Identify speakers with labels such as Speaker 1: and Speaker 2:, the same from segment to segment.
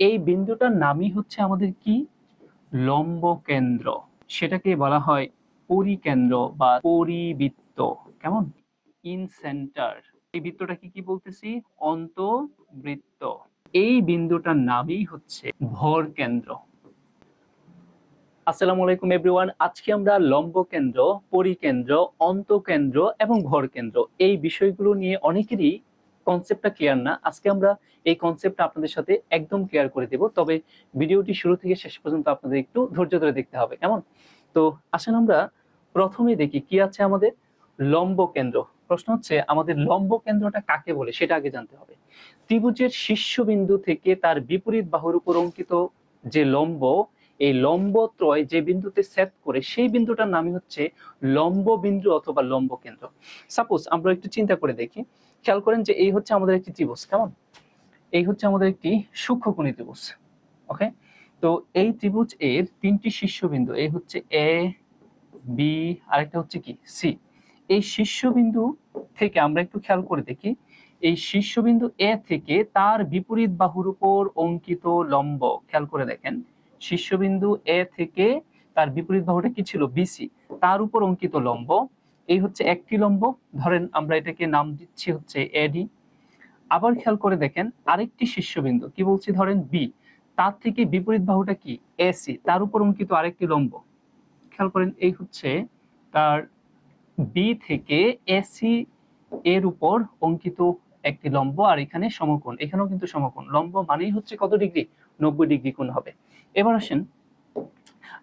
Speaker 1: এই বিন্দুটার নামই হচ্ছে আমাদের কি? লম্ব কেন্দ্র সেটাকে বলা হয় পরিকেন্দ্র বা পরিবৃত্ত। কেমন? Incentre. এই বৃত্তটাকে কি বলতেছি? অন্তবৃত্ত। এই বিন্দুটার নামই হচ্ছে ভর কেন্দ্র আসসালামু আলাইকুম, এভরিওয়ান। আজকে আমরা লম্ব কেন্দ্র পরিকেন্দ্র, অন্তকেন্দ্র এবং ভর কেন্দ্র এই বিষয়গুলো নিয়ে অনেকেরই কনসেপ্টটা ক্লিয়ার না, আজকে আমরা এই কনসেপ্টটা আপনাদের সাথে একদম ক্লিয়ার করে দেব। তবে ভিডিওটি শুরু থেকে শেষ পর্যন্ত আপনাদের একটু ধৈর্য ধরে দেখতে হবে, কেমন? তো আসেন আমরা প্রথমে দেখি কি আছে আমাদের লম্ব কেন্দ্র। প্রশ্ন হচ্ছে, আমাদের লম্ব কেন্দ্রটা কাকে বলে সেটা আগে জানতে হবে। ত্রিভুজের শীর্ষবিন্দু থেকে তার বিপরীত বাহুর উপর অঙ্কিত যে লম্ব, এই লম্ব ত্রয় যে বিন্দুতে সেট করে সেই বিন্দুটার নামই হচ্ছে লম্ব বিন্দু অথবা লম্ব কেন্দ্র। সাপোজ আমরা একটু চিন্তা করে দেখি খেয়াল করেন যে এই হচ্ছে আমাদের একটি ত্রিভুজ, কেমন? এই হচ্ছে আমাদের একটি সূক্ষ্মকোণী ত্রিভুজ, ওকে? তো এই ত্রিভুজ এর তিনটি শীর্ষবিন্দু, এই হচ্ছে এ বি আরেকটা হচ্ছে কি? সি এই শীর্ষবিন্দু থেকে আমরা একটু খেয়াল করে দেখি, এই শীর্ষবিন্দু এ থেকে তার বিপরীত বাহুর উপর অঙ্কিত লম্ব, খেয়াল করে দেখেন, শীর্ষবিন্দু এ থেকে তার বিপরীত বাহুটা কি ছিল? বিসি তার উপর অঙ্কিত লম্ব এই হচ্ছে একটি লম্ব ধরেন আমরা এটাকে নাম দিচ্ছি হচ্ছে এডি আবার খেয়াল করে দেখেন আরেকটি শীর্ষবিন্দু। কি বলছি? ধরেন বি তার থেকে বিপরীত বাহুটা কি? এসি তার উপর অঙ্কিত আরেকটি লম্ব খেয়াল করেন, এই হচ্ছে তার বি থেকে এসি এর উপর অঙ্কিত একটি লম্ব আর এখানে সমকোণ। এখানেও কিন্তু সমকোণ। লম্ব মানেই হচ্ছে কত ডিগ্রি? নব্বই ডিগ্রি কোণ হবে। এবার আসেন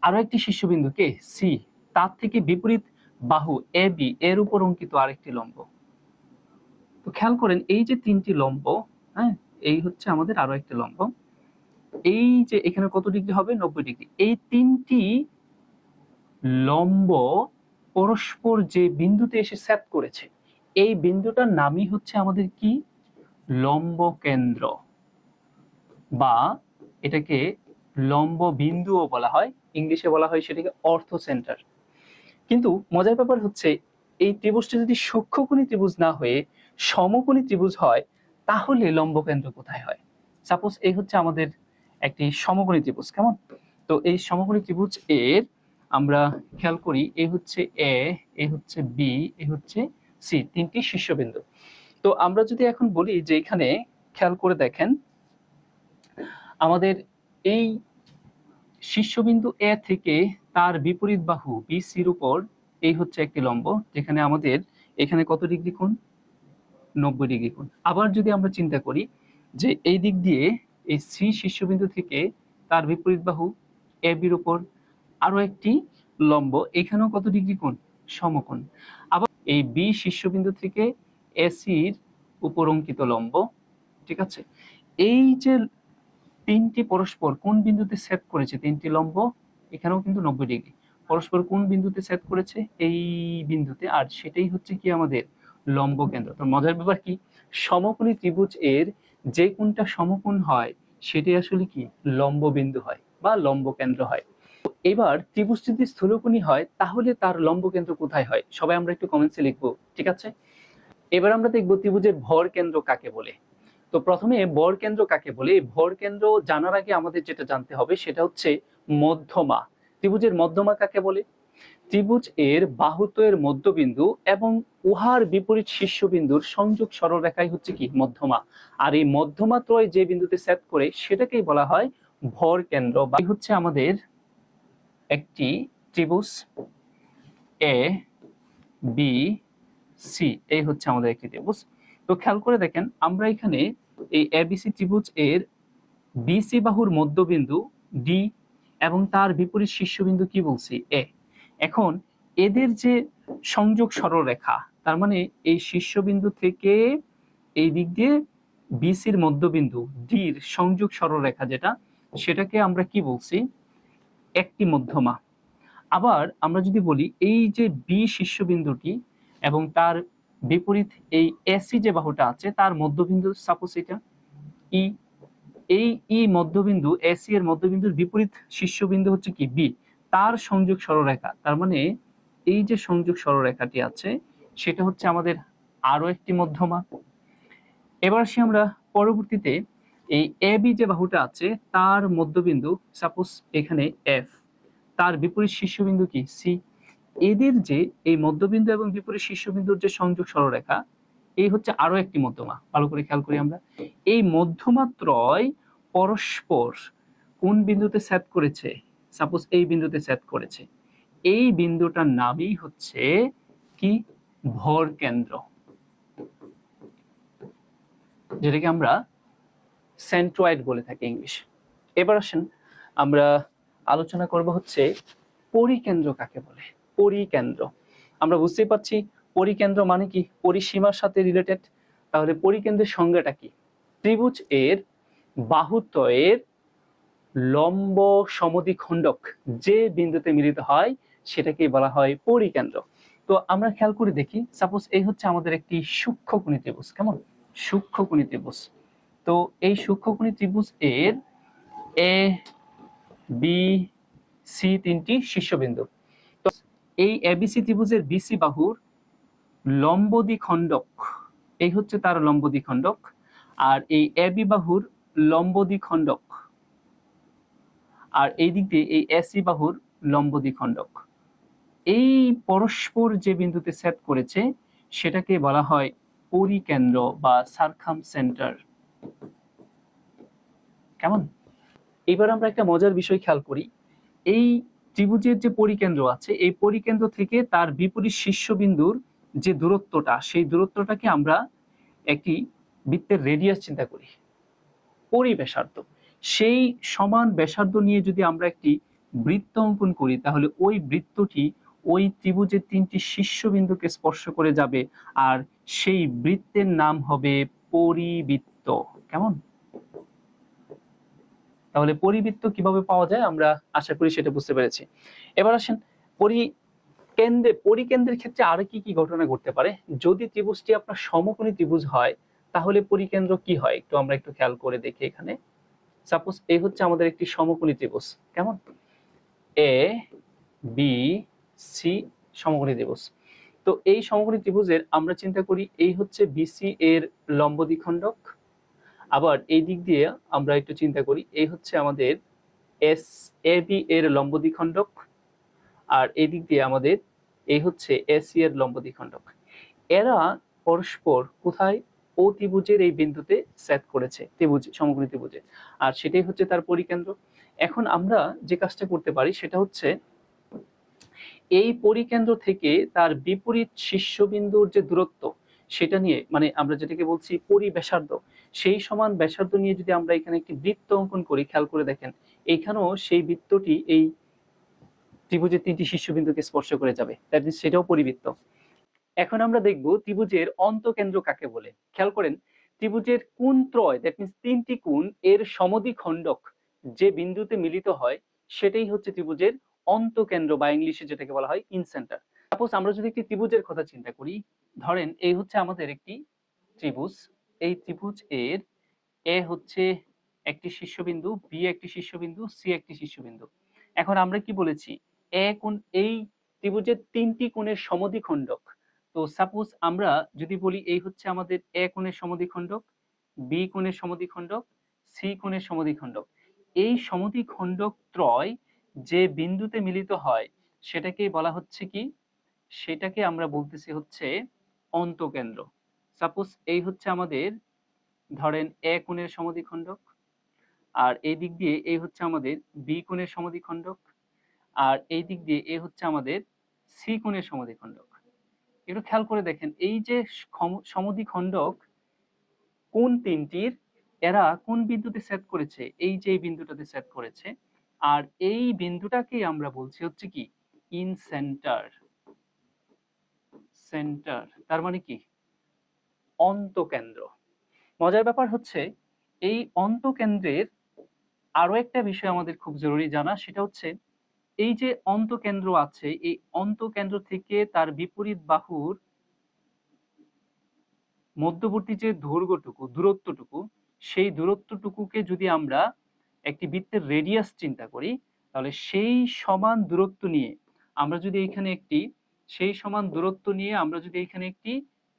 Speaker 1: আরও একটি শীর্ষবিন্দু কে সি তার থেকে বিপরীত বাহু, এ, বি, এর উপর অঙ্কিত আরেকটি লম্ব। তো খেয়াল করেন, এই যে তিনটি লম্ব হ্যাঁ এই হচ্ছে আমাদের আরও একটি লম্ব। এই যে এখানে কত ডিগ্রি হবে? নব্বই ডিগ্রি। এই তিনটি লম্ব পরস্পর যে বিন্দুতে এসে সেট করেছে, এই বিন্দুটার নামই হচ্ছে আমাদের কি? লম্ব কেন্দ্র। বা এটাকে লম্ব বিন্দুও বলা হয়, ইংলিশে বলা হয় সেটাকে অর্থ সেন্টার। কিন্তু মজার ব্যাপার হচ্ছে, এই ত্রিভুজটা যদি সূক্ষ্মকোণী ত্রিভুজ না হয়ে সমকোণী ত্রিভুজ হয়, তাহলে লম্ব কেন্দ্র কোথায় হয়? সাপোজ এই হচ্ছে আমাদের একটি সমকোণী ত্রিভুজ, কেমন? তো এই সমকোণী ত্রিভুজ এর আমরা খেয়াল করি, এ হচ্ছে এ এই হচ্ছে বি এ হচ্ছে সি তিনটি শীর্ষবিন্দু। তো আমরা যদি এখন বলি যে এখানে খেয়াল করে দেখেন, আমাদের এই শীর্ষবিন্দু এ থেকে তার বিপরীত বাহু বি সির উপর, এই হচ্ছে একটি লম্ব, যেখানে আমাদের এখানে কত ডিগ্রি কোণ? নব্বই ডিগ্রি কোণ। আবার যদি আমরা চিন্তা করি যে এই দিক দিয়ে এই সি শীর্ষবিন্দু থেকে তার বিপরীত বাহু এ বির উপর আরও একটি লম্ব, এখানেও কত ডিগ্রি কোণ? সমকোণ। আবার এই বি শীর্ষবিন্দু থেকে এসির উপর অঙ্কিত লম্ব, ঠিক আছে? এই যে তিনটি পরস্পর কোন বিন্দুতে সেট করেছে? তিনটি লম্ব, এখানেও কিন্তু নব্বই ডিগ্রি। পরস্পর কোন বিন্দুতে সেট করেছে? এই বিন্দুতে। আর সেটাই হচ্ছে কি আমাদের লম্ব কেন্দ্র। তো মজার ব্যাপার কি? সমকোণী ত্রিভুজ এর যে কোনটা সমকোণ হয়, সেটাই আসলে কি? লম্ব বিন্দু হয় বা লম্ব কেন্দ্র হয়। এবার ত্রিভুজ যদি স্থূলকোণী হয়, তাহলে তার লম্ব কেন্দ্র কোথায় হয়? সবাই আমরা একটু কমেন্টসে লিখব, ঠিক আছে? এবার আমরা দেখব ত্রিভুজের ভর কেন্দ্র কাকে বলে? তো প্রথমে ভর কেন্দ্র কাকে বলে? ভর কেন্দ্র জানার আগে আমাদের যেটা জানতে হবে সেটা হচ্ছে মধ্যমা। ত্রিভুজের মধ্যমা কাকে বলে? ত্রিভুজ এর বাহুত্বয়ের মধ্যবিন্দু এবং উহার বিপরীত শীর্ষবিন্দুর সংযোগ সরলরেখাই হচ্ছে কি? মধ্যমা। আর এই মধ্যমা ত্রয় যে বিন্দুতে সেট করে সেটাকেই বলা হয় ভর কেন্দ্র বা হচ্ছে আমাদের একটি ত্রিভুজ এ বি সি এই হচ্ছে আমাদের একটি ত্রিভুজ। তো খেয়াল করে দেখেন, আমরা এখানে এই এবিসি ত্রিভুজ এর বিসি বাহুর মধ্যবিন্দু ডি এবং তার বিপরীত শীর্ষবিন্দু কি বলছি? এ এখন এদের যে সংযোগ সরলরেখা, তার মানে এই শীর্ষবিন্দু থেকে এই দিক দিয়ে বিসির মধ্যবিন্দু ডির সংযোগ সরলরেখা যেটা, সেটাকে আমরা কি বলছি? একটি মধ্যমা। আবার আমরা যদি বলি এই যে বি শীর্ষবিন্দুটি এবং তার বিপরীত এই এসি যে বাহুটা আছে, তার মধ্যবিন্দু সাপোজ এটা ই এই ই মধ্যবিন্দু এসি এর মধ্যবিন্দুর বিপরীত শীর্ষবিন্দু হচ্ছে কি? বি তার সংযোগ সরলরেখা, তার মানে এই যে সংযোগ সরলরেখাটি আছে, সেটা হচ্ছে আমাদের আরও একটি মধ্যমা। এবার আসি আমরা পরবর্তীতে এই এ বি যে বাহুটা আছে, তার মধ্যবিন্দু সাপোজ এখানে এফ তার বিপরীত শীর্ষবিন্দু কি? সি এদের যে এই মধ্যবিন্দু এবং বিপরীত শীর্ষবিন্দুর যে সংযোগ সরলরেখা, এই হচ্ছে আরও একটি মধ্যমা। ভালো করে খেয়াল করি আমরা। এই মধ্যমাত্রয় পরস্পর কোন বিন্দুতে সেট করেছে? সাপোজ এই বিন্দুতে সেট করেছে। এই বিন্দুটার নামই হচ্ছে কি? ভর কেন্দ্র। যেটাকে আমরা সেন্ট্রয়েড বলে থাকি ইংলিশ। এবার আসেন, আমরা আলোচনা করব হচ্ছে পরিকেন্দ্র কাকে বলে? পরিকেন্দ্র। আমরা বুঝতেই পারছি পরিকেন্দ্র মানে কি? পরিসীমার সাথে রিলেটেড তাহলে পরিকেন্দ্রের সংজ্ঞাটা কি? ত্রিভুজ এর বাহুত্বয়ের লম্ব সমদ্বিখণ্ডক যে বিন্দুতে মিলিত হয় সেটাকে বলা হয় পরিকেন্দ্র। তো আমরা খেয়াল করে দেখি সাপোজ এই হচ্ছে আমাদের একটি সূক্ষ্মকোণী ত্রিভুজ, কেমন? সূক্ষ্মকোণী ত্রিভুজ। তো এই সূক্ষ্মকোণী ত্রিভুজ এর এ বি সি তিনটি শীর্ষবিন্দু। এই এবিসি ত্রিভুজের বিসি বাহুর লম্ব দ্বিখণ্ডক এই হচ্ছে তার লম্ব দ্বিখণ্ডক আর এই এবি বাহুর লম্ব দ্বিখণ্ডক আর এই দিক দিয়ে এই এসি বাহুর লম্ব দ্বিখণ্ডক এই পরস্পর যে বিন্দুতে সেট করেছে, সেটাকে বলা হয় পরিকেন্দ্র বা সারখাম সেন্টার। কেমন? এবার আমরা একটা মজার বিষয় খেয়াল করি। এই ত্রিভুজের যে পরিকেন্দ্র আছে, এই পরিকেন্দ্র থেকে তার বিপরীত শীর্ষবিন্দুর যে দূরত্বটা, সেই দূরত্বটাকে আমরা একটি বৃত্তের রেডিয়াস চিন্তা করি। পরিবেশার্ধ। সেই সমান ব্যাসার্ধ নিয়ে যদি আমরা একটি বৃত্ত অঙ্কন করি, তাহলে ওই বৃত্তটি ওই ত্রিভুজের তিনটি শীর্ষবিন্দুকে স্পর্শ করে যাবে, আর সেই বৃত্তের নাম হবে পরিবৃত্ত। কেমন? তাহলে পরিবৃত্ত কীভাবে পাওয়া যায় আমরা আশা করি সেটা বুঝতে পেরেছি। এবার আসেন, পরি কেন্দ্রে, পরিকেন্দ্রের ক্ষেত্রে আরও কি কি ঘটনা ঘটতে পারে? যদি ত্রিভুজটি আপনার সমকোণী ত্রিভুজ হয়, তাহলে পরিকেন্দ্র কি হয়? একটু আমরা একটু খেয়াল করে দেখি এখানে। সাপোজ এই হচ্ছে আমাদের একটি সমকোণী ত্রিভুজ, কেমন? এ, বি, সি সমকোণী ত্রিভুজ। তো এই সমকোণী ত্রিভুজের আমরা চিন্তা করি এই হচ্ছে বিসি এর লম্ব দ্বিখণ্ডক আবার এই দিক দিয়ে আমরা একটু চিন্তা করি, এই হচ্ছে আমাদের এস এ বি এর লম্ব দ্বিখণ্ডক আর এই দিক দিয়ে আমাদের এই হচ্ছে এসি এর লম্ব দ্বিখণ্ডক এরা পরস্পর কোথায়? ও ত্রিভুজের এই বিন্দুতে সেট করেছে, ত্রিভুজ, সমগ্র ত্রিভুজে। আর সেটাই হচ্ছে তার পরিকেন্দ্র। এখন আমরা যে কাজটা করতে পারি সেটা হচ্ছে এই পরিকেন্দ্র থেকে তার বিপরীত শীর্ষবিন্দুর যে দূরত্ব সেটা নিয়ে মানে আমরা যেটাকে বলছি পরিব্যাসার্ধ সেই সমান ব্যাসার্ধ নিয়ে যদি আমরা এখানে একটি বৃত্ত অঙ্কন করি, খেয়াল করে দেখেন এইখানেও সেই বৃত্তটি এই ত্রিভুজের তিনটি শীর্ষবিন্দুকে স্পর্শ করে যাবে। দ্যাট মিনস সেটাও পরিবৃত্ত। এখন আমরা দেখব ত্রিভুজের অন্তকেন্দ্র কাকে বলে। খেয়াল করেন, ত্রিভুজের কোন ত্রয় দ্যাট মিনস তিনটি কোণ, এর সমদ্বিখণ্ডক যে বিন্দুতে মিলিত হয়, সেটাই হচ্ছে ত্রিভুজের অন্তকেন্দ্র বা ইংলিশে যেটাকে বলা হয় ইন সেন্টার। সাপোজ আমরা যদি একটি ত্রিভুজের কথা চিন্তা করি, ধরেন এই হচ্ছে আমাদের একটি ত্রিভুজ, এই ত্রিভুজ এর এ হচ্ছে একটি শীর্ষবিন্দু বি একটি শীর্ষবিন্দু সি একটি শীর্ষবিন্দু। এখন আমরা কি বলেছি? এ কোণ, এই ত্রিভুজের তিনটি কোণের সমদ্বিখণ্ডক। তো সাপোজ আমরা যদি বলি এই হচ্ছে আমাদের এ কোণের সমদ্বিখণ্ডক বি কোণের সমদ্বিখণ্ডক সি কোণের সমদ্বিখণ্ডক। এই সমদ্বিখণ্ডক ত্রয় যে বিন্দুতে মিলিত হয় সেটাকেই বলা হচ্ছে কি? সেটাকে আমরা বলতেছি হচ্ছে অন্তকেন্দ্র। সাপোজ এই হচ্ছে আমাদের ধরেন এ কোণের সমদ্বিখণ্ডক আর এই দিক দিয়ে এই হচ্ছে আমাদের বি কোণের সমদ্বিখণ্ডক আর এই দিক দিয়ে এ হচ্ছে আমাদের সি কোণের সমদ্বিখণ্ডক একটু খেয়াল করে দেখেন, এই যে সমদ্বিখণ্ডক কোন তিনটির, এরা কোন বিন্দুতে সেট করেছে? এই যে বিন্দুটাতে সেট করেছে, আর এই বিন্দুটাকে আমরা বলছি হচ্ছে কি, ইন সেন্টার। সেন্টার, তার মানে কি? অন্তকেন্দ্র। মজার ব্যাপার হচ্ছে, এই অন্তকেন্দ্রের আরও একটা বিষয় আমাদের খুব জরুরি জানা, সেটা হচ্ছে, এই যে অন্তকেন্দ্র আছে, এই অন্তকেন্দ্র থেকে তার বিপরীত বাহুর মধ্যবর্তী যে দৈর্ঘ্যটুকু, দূরত্বটুকু, সেই দূরত্বটুকুকে যদি আমরা একটি বৃত্তের রেডিয়াস চিন্তা করি, তাহলে সেই সমান দূরত্ব নিয়ে আমরা যদি এখানে একটি সেই সমান দূরত্ব নিয়ে আমরা যদি এখানে একটি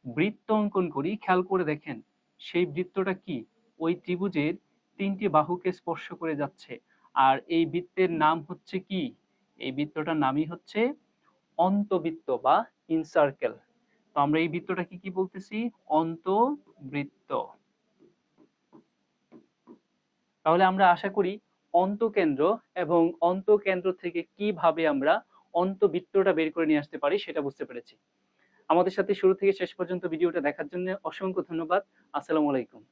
Speaker 1: বৃত্ত অঙ্কন করি, খেয়াল করে দেখেন, সেই বৃত্তটা কি? ওই ত্রিভুজের তিনটি বাহুকে স্পর্শ করে যাচ্ছে। আর এই বৃত্তের নাম হচ্ছে কি? এই বৃত্তটার নামই হচ্ছে অন্তবৃত্ত বা ইনসার্কেল। তো আমরা এই বৃত্তটাকে কি বলতেছি? অন্তবৃত্ত। তাহলে আমরা আশা করি অন্তকেন্দ্র এবং অন্তকেন্দ্র থেকে কীভাবে আমরা অন্তবৃত্তটা বের করে নিয়ে আসতে পারি, সেটা বুঝতে পেরেছি। আমাদের সাথে শুরু থেকে শেষ পর্যন্ত ভিডিওটা দেখার জন্য অসংখ্য ধন্যবাদ। আসসালামু আলাইকুম।